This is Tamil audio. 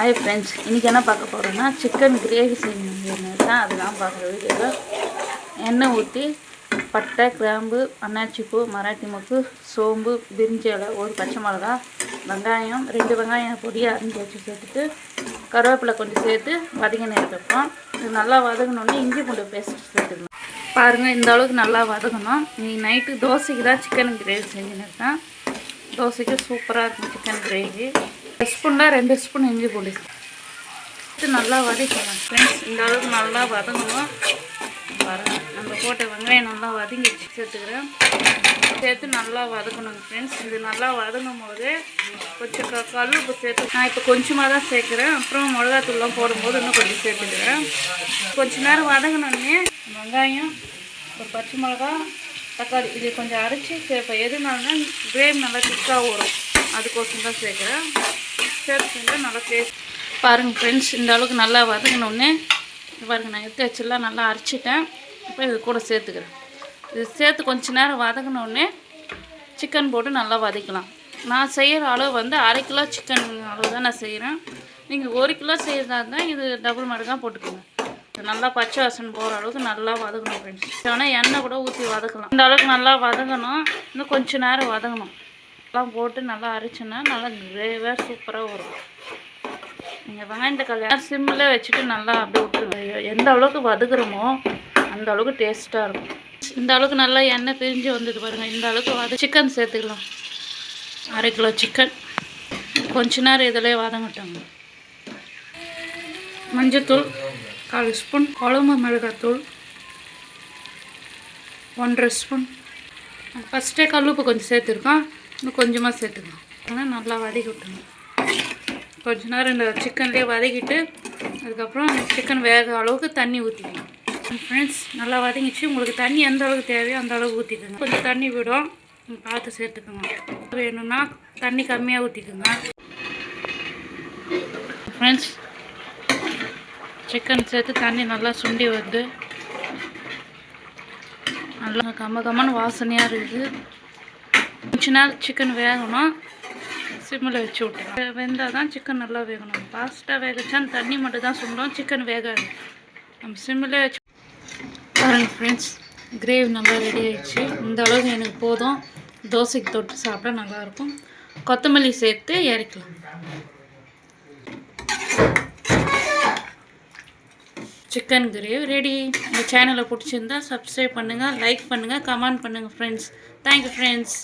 ஹாய் ஃப்ரெண்ட்ஸ் இன்றைக்கி என்ன பார்க்க போகிறோன்னா சிக்கன் கிரேவி செஞ்சு தான் அதெல்லாம் பார்க்குற வீடியோவில் எண்ணெய் ஊற்றி பட்டை கிராம்பு அன்னாச்சி பூ மராட்டி மொக்கு சோம்பு பிரிஞ்சி இலை ஒரு பச்சை மிளகா வெங்காயம் ரெண்டு வெங்காயம் பொடியாக அரிஞ்சு வச்சு சேர்த்துட்டு கருவேப்பிலை கொஞ்சம் சேர்த்து வதங்கினே வைப்போம். இது நல்லா வதங்கினோடனே இஞ்சி பூண்டு பேஸ்ட் சேர்த்துக்கணும். பாருங்கள் இந்த அளவுக்கு நல்லா வதங்கணும். நீ நைட்டு தோசைக்கு தான் சிக்கன் கிரேவி செஞ்சுன்னு இருக்கேன் தோசைக்கு சூப்பராக இருக்கும் சிக்கன் கிரேவி ஸ்பூனில் ரெண்டு ஸ்பூன் இஞ்சி பூண்டு. இது நல்லா வதக்கலாம் ஃப்ரெண்ட்ஸ் இந்த அளவுக்கு நல்லா வதங்கணும். பாருங்கள் நம்ம போட்ட வெங்காயம் நல்லா வதங்கி சேர்த்துக்கிறேன். சேர்த்து நல்லா வதக்கணும் ஃப்ரெண்ட்ஸ் இது நல்லா வதங்கும் போது கொஞ்சம் க கல் உப்பு சேர்த்து நான் இப்போ கொஞ்சமாக தான் சேர்க்குறேன். அப்புறம் மிளகாத்தூள்லாம் போடும்போது இன்னும் கொஞ்சம் சேர்த்துக்கிறேன். கொஞ்ச நேரம் வதங்கினோடனே வெங்காயம் ஒரு பச்சை மிளகா தக்காளி இது கொஞ்சம் அரைச்சி சேர்ப்பேன். எதுனாலனா கிரேவி நல்லா திக்காக வரும். அதுக்கோசம் தான் சேர்க்குறேன். சேர்த்துட்டு நல்லா டேஸ்ட் பாருங்கள் ஃப்ரெண்ட்ஸ் இந்த அளவுக்கு நல்லா வதங்கினோடனே பாருங்கள் நான் எடுத்து வச்செல்லாம் நல்லா அரைச்சிட்டேன். இப்போ இது கூட சேர்த்துக்கிறேன். இது சேர்த்து கொஞ்ச நேரம் வதங்கினோடனே சிக்கன் போட்டு நல்லா வதக்கலாம். நான் செய்கிற அளவு வந்து அரை கிலோ சிக்கன் அளவு தான் நான் செய்கிறேன் நீங்கள் ஒரு கிலோ செய்கிறதா இருந்தால் இது டபுள் மடங்காக போட்டுக்கோங்க. நல்லா பச்சை வாசனை போகிற அளவுக்கு நல்லா வதக்கணும் ஃப்ரெண்ட்ஸ் வேணால் எண்ணெய் கூட ஊற்றி வதக்கலாம். இந்த அளவுக்கு நல்லா வதங்கணும். இன்னும் கொஞ்சம் நேரம் வதங்கணும். எல்லாம் போட்டு நல்லா அரைச்சோன்னா நல்லா கிரேவாக சூப்பராக வரும். நீங்கள் வெங்காயத்தை கல்யாணம் சிம்மில் வச்சுட்டு நல்லா அப்படியே விட்டுருங்க. எந்த அளவுக்கு வதக்குறோமோ அந்த அளவுக்கு டேஸ்ட்டாக இருக்கும். இந்த அளவுக்கு நல்லா எண்ணெய் பிரிஞ்சு வந்தது பாருங்கள் இந்த அளவுக்கு வத சிக்கன் சேர்த்துக்கலாம். அரை கிலோ சிக்கன் கொஞ்ச நேரம் இதிலே வதங்கட்டாங்க மஞ்சத்தூள். கால் ஸ்பூன் குழம்பு மிளகாத்தூள். ஒன்றரை ஸ்பூன். ஃபஸ்ட்டே கல்லுப்பு கொஞ்சம் சேர்த்துருக்கோம். இன்னும் கொஞ்சமாக சேர்த்துக்கலாம். ஆனால் நல்லா வதக்கி விட்டுணும் கொஞ்ச நேரம் இந்த சிக்கன்லேயே வதக்கிட்டு அதுக்கப்புறம் சிக்கன் வேக அளவுக்கு தண்ணி ஊற்றிக்கணும் ஃப்ரெண்ட்ஸ் நல்லா வதங்கிச்சு. உங்களுக்கு தண்ணி எந்த அளவுக்கு தேவையோ அந்த அளவுக்கு ஊற்றிக்கோங்க கொஞ்சம் தண்ணி விடும். பார்த்து சேர்த்துக்கோங்க. வேணும்னா தண்ணி கம்மியாக ஊற்றிக்கோங்க ஃப்ரெண்ட்ஸ் சிக்கன் சேர்த்து தண்ணி நல்லா சுண்டி வருது. நல்லா கம்ம கம்மன்னு வாசனையாக இருக்குது. கொஞ்ச நேரம் சிக்கன் வேகணும். சிம்மில் வச்சு விட்டேன் வெந்தால் தான் சிக்கன் நல்லா வேகணும். ஃபாஸ்ட்டாக வேகச்சா தண்ணி மட்டும் தான் சுண்டோம் சிக்கன் வேகாது. நம்ம சிம்மில் வச்சு பாருங்கள் ஃப்ரெண்ட்ஸ் கிரேவி நல்லா ரெடி ஆயிடுச்சு. இந்த அளவுக்கு எனக்கு போதும். தோசைக்கு தொட்டு சாப்பிட்டா நல்லாயிருக்கும் கொத்தமல்லி சேர்த்து இறக்கலாம். சிக்கன் கிரேவி ரெடி இந்த சேனலை பிடிச்சிருந்தா சப்ஸ்கிரைப் பண்ணுங்கள் லைக் பண்ணுங்கள் கமெண்ட் பண்ணுங்கள் ஃப்ரெண்ட்ஸ் தேங்க்யூ ஃப்ரெண்ட்ஸ்